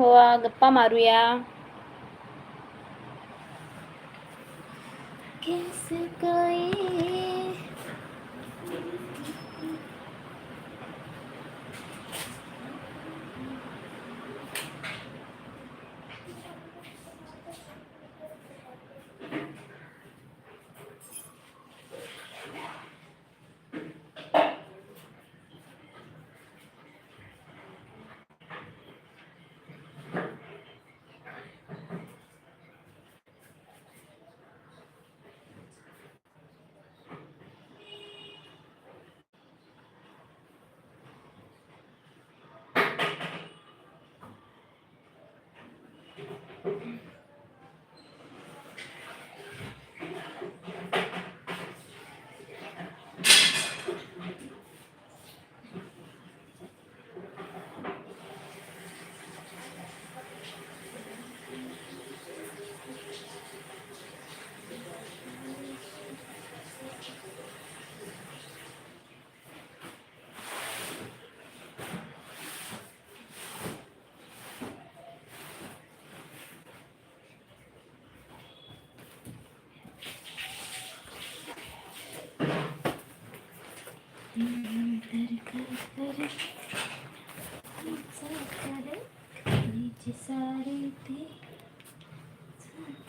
व्हा गप्पा मारूया कैसे कोई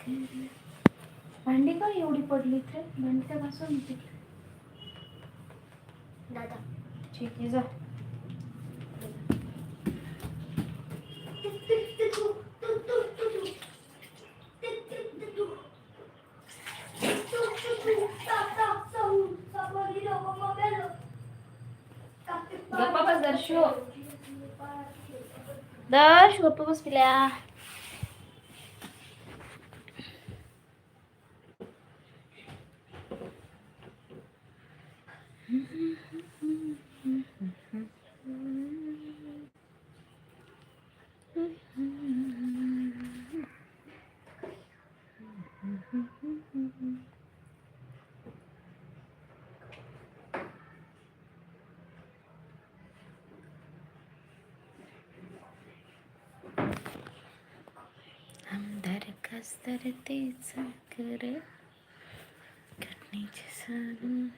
भांडी का एवढी पडली रे भांडी तर घासून होती दादा. ठीक आहे जा. गप्पा बस दर्शो. दर्श गप्पा बस पिल्या. खासदार तेच कर करण्याचे सांग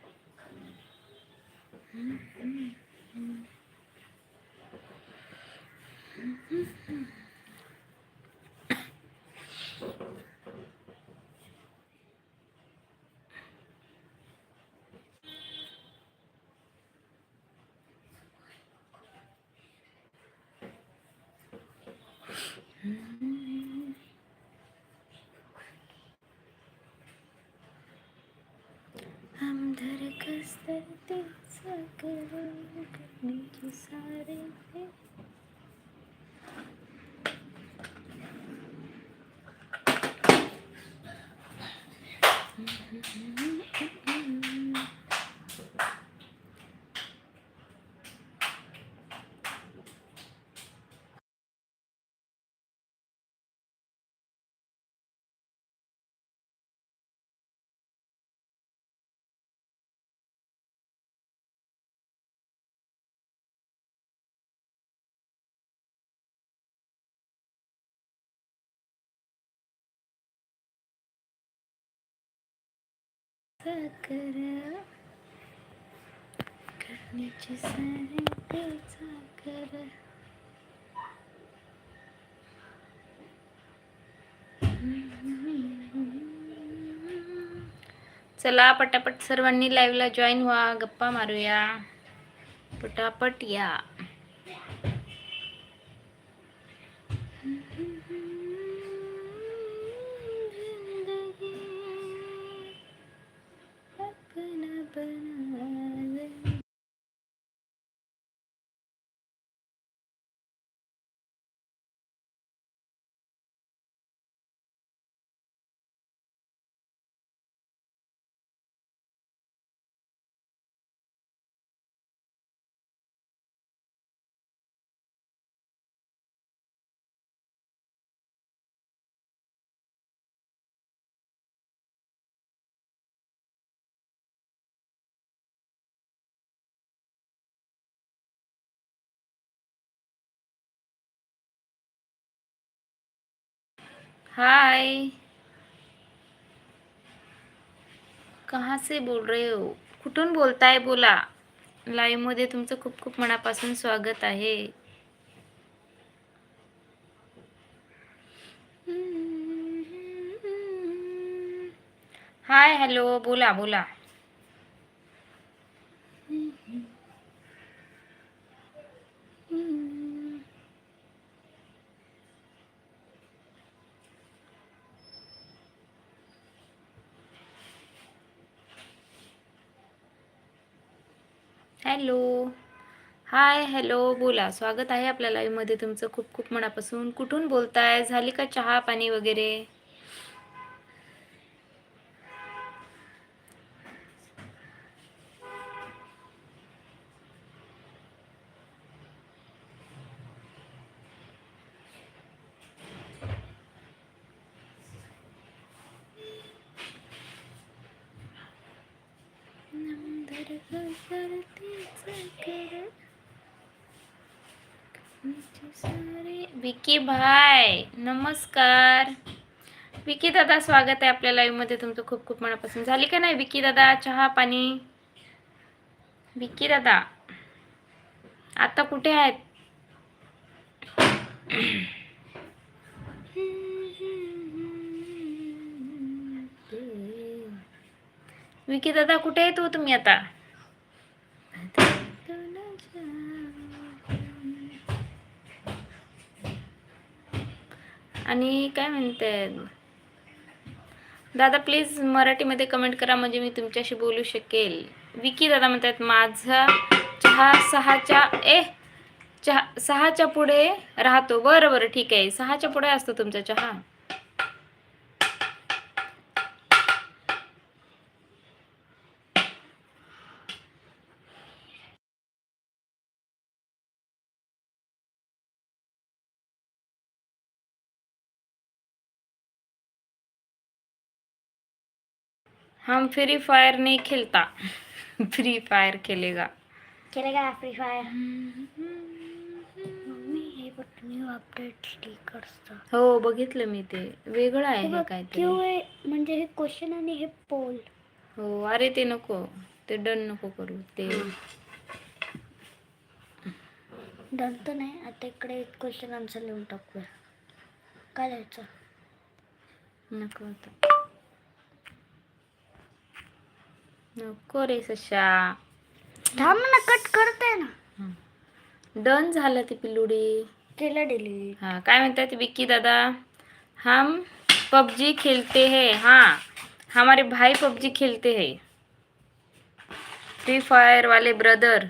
खासदार तेच कर करण्याचे सारे ते कर करण्याचे सारे चला पटापट सर्वांनी लाईव्हला जॉईन व्हा. गप्पा मारूया. पटापट या. हाय। कहाँ से बोल रहे हो? कुठून बोलताय बोला। लाईव्हमध्ये तुमचं खूप खूप मनापासून स्वागत आहे. हाय हॅलो बोला बोला. हॅलो. Hi hello. बोला. स्वागत आहे आपल्या लाईव्हमध्ये तुमचं खूप खूप मनापासून. कुठून बोलताय? झाली का चहा पाणी वगैरे? विकी भाय नमस्कार. विकी दादा स्वागत आहे आपल्या लाईव्हमध्ये. तुमचं खूप खूप मनापासून. झाली का नाही विकी दादा चहा पाणी? विकी दादा आता कुठे आहेत? विकी दादा कुठे आहे तू? तुम्ही आता? आणि काय म्हणते? दादा प्लीज मराठीमध्ये कमेंट करा म्हणजे मी तुमच्याशी बोलू शकेल. विकी दादा म्हणतात माझा चहा सहाच्या ए चहा सहाच्या पुढे राहतो. बरं बरं ठीक आहे. सहाच्या पुढे असतो तुमचा चहा. हम फ्री फायर नहीं खेलता। फ्री फायर खेलेगा। केलेगा फ्री फायर हे न्यू अपडेट हो बघितलं मी ते. वेगळं आहे हे क्यू म्हणजे हे क्वेश्चन आणि हे पोल हो अरे ते नको. ते डन नको करू ते. डन तर नाही आता इकडे क्वेश्चन आन्सर लिहून टाकूया. काय लिहायचं? नको आता. नको रे सशा. थांब ना कट करते ना. डन झालं ती पिल्लुडी. केलं डिलीट हाँ काय म्हणतात विक्की दादा? हम पबजी खेलते हैं. हाँ हमारे भाई पबजी खेलते हैं. फ्री फायर वाले ब्रदर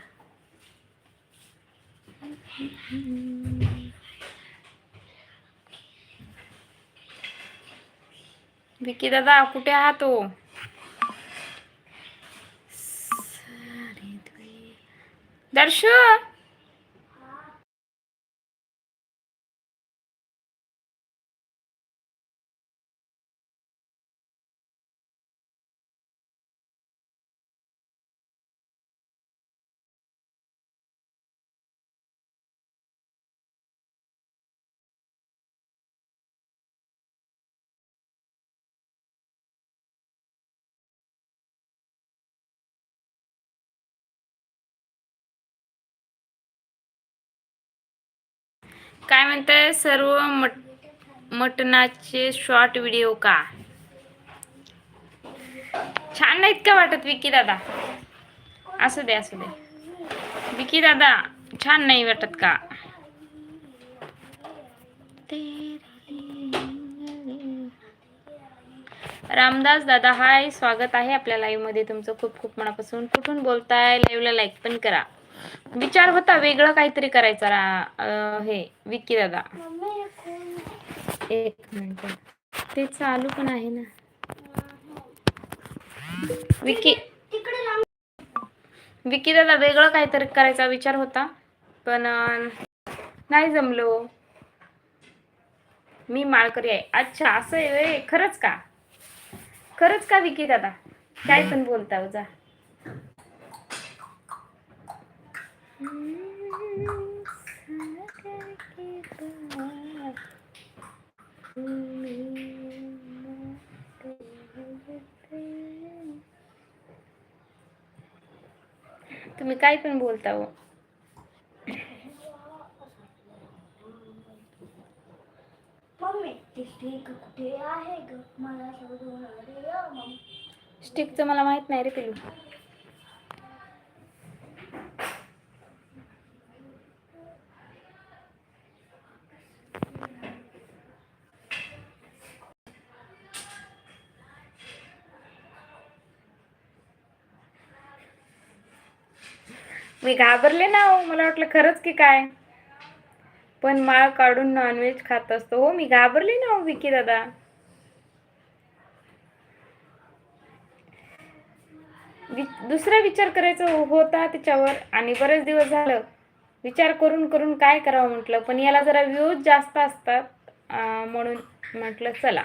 विक्की दादा कुठे आहात हो? दर्शु काय म्हणताय? सर्व मट मटणाचे शॉर्ट व्हिडिओ का? छान नाहीत का वाटत विकी दादा? असू दे असू दे. विकी दादा छान नाही वाटत का? रामदास दादा हाय. स्वागत आहे आपल्या लाईव्हमध्ये तुमचं खूप खूप मनापासून. कुठून बोलताय? लाईव्हला लाईक पण करा. विचार होता वेगळं काहीतरी करायचा. रा- हे विक्की दादा. एक मिनिट. ते चालू पण आहे ना. विकी विकी दादा वेगळं काहीतरी करायचा विचार होता पण नाही जमलो मी माळकरी आहे. अच्छा असं आहे. खरंच का? खरंच का विकी दादा? काय पण बोलता हो, जा. तुम्ही काय पण बोलता हो. स्टिकचं मला माहीत नाही रे पिलू मी घाबरले ना हो मला वाटलं खरंच की काय? पण माळ काढून नॉनव्हेज खात असतो हो मी घाबरले ना हो विकी दादा. दुसरा विचार करायचा हो, होता त्याच्यावर आणि बरेच दिवस झालं. विचार करून करून काय करावं म्हटलं पण याला जरा व्ह्यूज जास्त असतात म्हणून म्हटलं चला.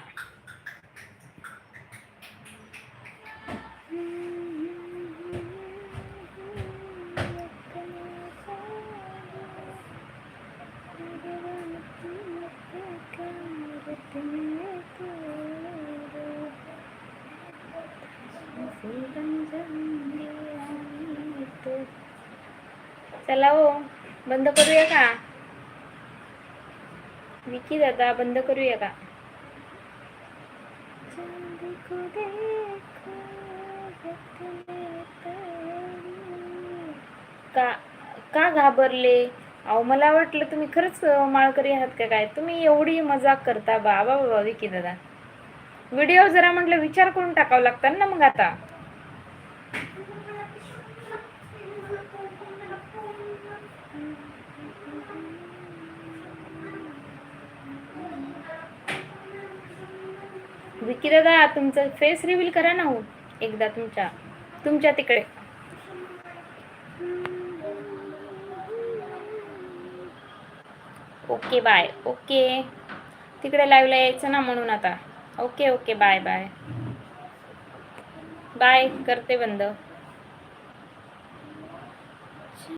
चला हो बंद करूया का? विकी दादा बंद करूया का? का का घाबरले? अहो मला वाटलं तुम्ही खरंच माळकरी आहात का काय? तुम्ही एवढी मजाक करता बाबा बाबा विकी दादा. व्हिडिओ जरा म्हटलं विचार करून टाकावं लागतात ना मग आता. विकी दादा तुमचं फेस रिव्हील करा ना हो एकदा तुमच्या तुमच्या तिकडे. Okay bye. ओके. तिकडे लाईव्हला यायचं ना म्हणून आता. Okay okay. Bye bye. Bye करते बंद.